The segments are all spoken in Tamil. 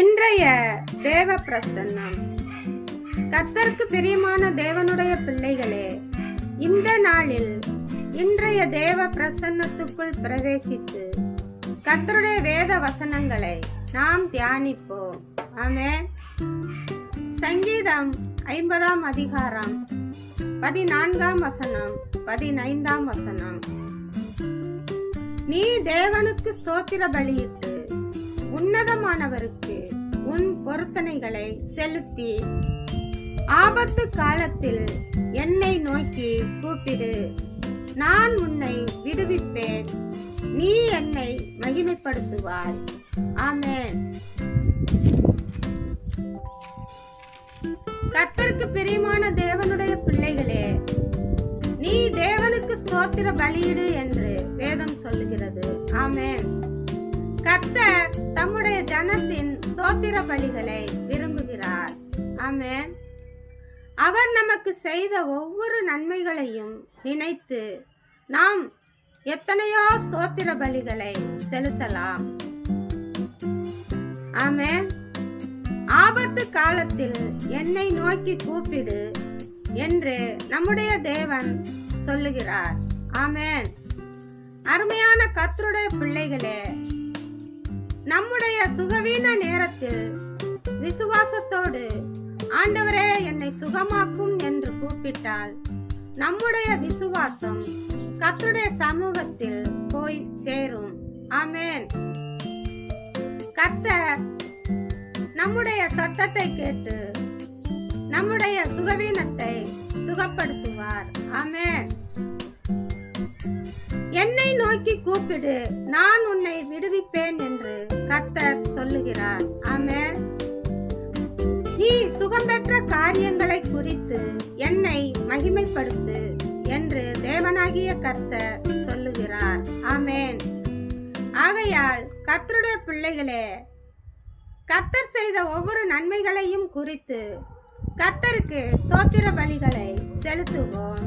இன்றைய தேவ பிரசன்னம் கத்தருக்கு பிரியமான தேவனுடைய பிள்ளைகளே இந்த நாளில் இன்றைய தேவ பிரசன்னத்துக்குள் பிரவேசித்து கத்தருடைய வேத வசனங்களை நாம் தியானிப்போம். ஆமே சங்கீதம் ஐம்பதாம் அதிகாரம் பதினான்காம் வசனம் பதினைந்தாம் வசனம். நீ தேவனுக்கு ஸ்தோத்திர பலியிட்டு உன்னதமானவருக்கு பொருத்தனைகளை செலுத்தி ஆபத்து காலத்தில் என்னை நோக்கி கூப்பிடு. நான் உன்னை விடுவிப்பேன். நீ என்னை மகிமைப்படுத்துவாய். ஆமேன். கர்த்தருக்கு பிரியமான தேவனுடைய பிள்ளைகளே நீ தேவனுக்கு ஸ்தோத்திர பலியிடு என்று வேதம் சொல்லுகிறது. ஆமேன். கர்த்தர் தம்முடைய ஜனத்தின் ஸ்தோத்திர பலிகளை விரும்புகிறார். ஆமென். அவர் நமக்கு செய்த ஒவ்வொரு நன்மைகளையும் நினைத்து நாம் எத்தனையோ ஸ்தோத்திர பலிகளை செலுத்தலாம். ஆமேன். ஆபத்து காலத்தில் என்னை நோக்கி கூப்பிடு என்று நம்முடைய தேவன் சொல்லுகிறார். ஆமேன். அருமையான கத்தருடைய பிள்ளைகளே சுகவீன நேரத்தில் விசுவாசத்தோடு ஆண்டவரே என்னை சுகமாக்கும் என்று கூப்பிட்டால் நம்முடைய விசுவாசம் கத்துடைய சமூகத்தில் போய் சேரும். ஆமேன். கர்த்தர் நம்முடைய சத்தத்தை கேட்டு நம்முடைய சுகவீனத்தை சுகப்படுத்துவார். ஆமேன். என்னை நோக்கி கூப்பிடு நான் உன்னை விடுவிப்பேன் என்று கத்தர் சொல்லுகிறார். ஆமே நீ சுகம் பெற்ற காரியங்களை குறித்து என்னை மகிமைப்படுத்து என்று தேவனாகிய கர்த்தர் சொல்லுகிறார். ஆமேன். ஆகையால் கத்தருடைய பிள்ளைகளே கத்தர் செய்த ஒவ்வொரு நன்மைகளையும் குறித்து கத்தருக்கு ஸ்தோத்திர பலிகளை செலுத்துவோம்.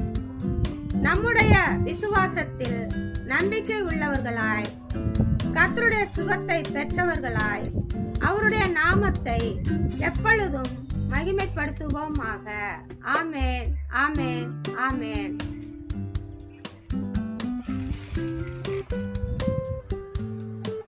நம்முடைய விசுவாசத்தில் நம்பிக்கை உள்ளவர்களாய் கத்தருடைய சுகத்தை பெற்றவர்களாய் அவருடைய நாமத்தை எப்பொழுதும் மகிமைப்படுத்துவோமாக. ஆமேன் ஆமேன் ஆமேன்.